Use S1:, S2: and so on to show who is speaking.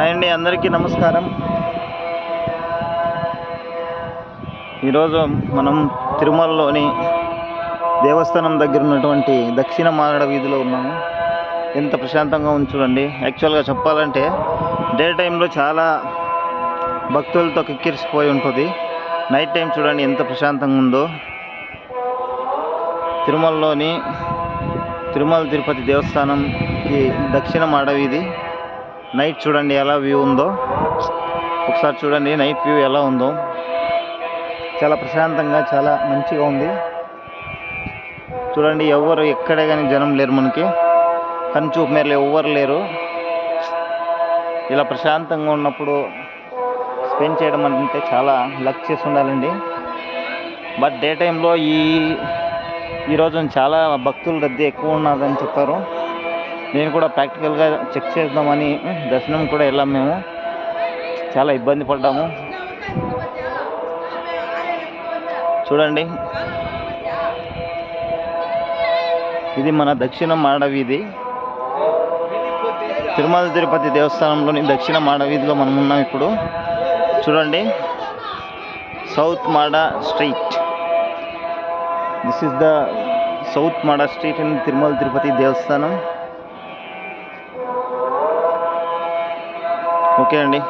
S1: Hi అండి అందరికీ నమస్కారం. ఈరోజు మనం తిరుమలలోని దేవస్థానం దగ్గర ఉన్నటువంటి దక్షిణ మారడ వీధిలో ఉన్నాము. ఎంత ప్రశాంతంగా ఉంది చూడండి. యాక్చువల్గా చెప్పాలంటే డే టైంలో చాలా భక్తులతో కిక్కిరిసిపోయి ఉంటుంది. నైట్ టైం చూడండి ఎంత ప్రశాంతంగా ఉందో. తిరుమలలోని తిరుమల తిరుపతి దేవస్థానంకి దక్షిణ మాడవీధి నైట్ చూడండి ఎలా వ్యూ ఉందో. ఒకసారి చూడండి నైట్ వ్యూ ఎలా ఉందో. చాలా ప్రశాంతంగా చాలా మంచిగా ఉంది. చూడండి ఎవరు ఎక్కడే కానీ జనం లేరు మనకి. కనుచూపు మేరలు ఎవ్వరు లేరు. ఇలా ప్రశాంతంగా ఉన్నప్పుడు స్పెండ్ చేయడం అంటే చాలా లక్ చేసి ఉండాలండి. బట్ డే టైంలో ఈ ఈరోజు చాలా భక్తుల రద్దీ ఎక్కువ ఉన్నదని చెప్పారు. నేను కూడా ప్రాక్టికల్గా చెక్ చేద్దామని దర్శనం కూడా వెళ్ళాం మేము. చాలా ఇబ్బంది పడ్డాము. చూడండి. ఇది మన దక్షిణ మాడవీధి. తిరుమల తిరుపతి దేవస్థానంలోని దక్షిణ మాడవీధిలో మనం ఉన్నాం ఇప్పుడు. చూడండి. South Mada Street. This is the South Mada Street and Tirumala Tirupati Devasthanam. Okay అండి